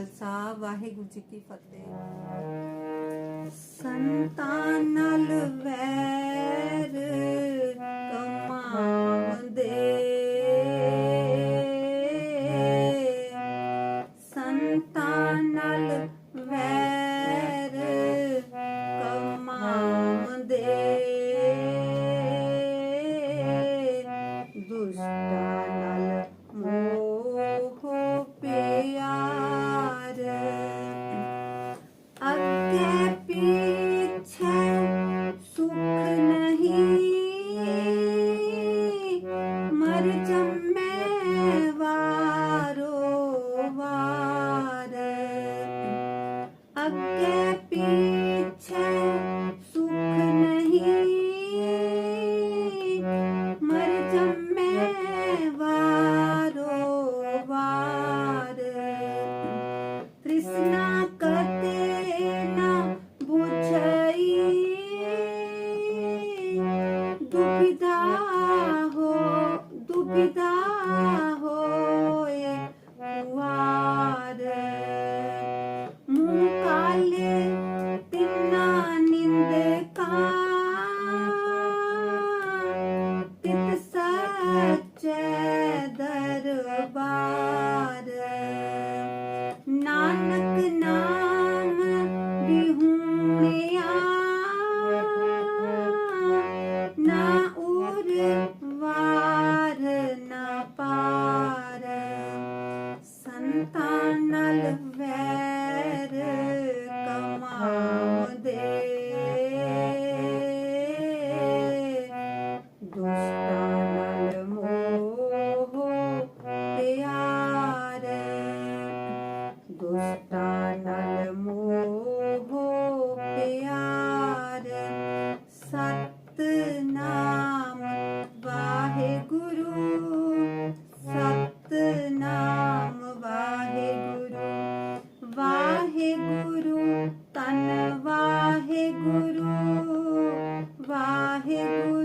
ਖਾਲਸਾ ਵਾਹਿਗੁਰੂ ਜੀ ਕੀ ਫਤਿਹ। ਸੰਤਾਨ ਨਾਲ ਵੈ again. ਵਾਹਿਗੁਰੂ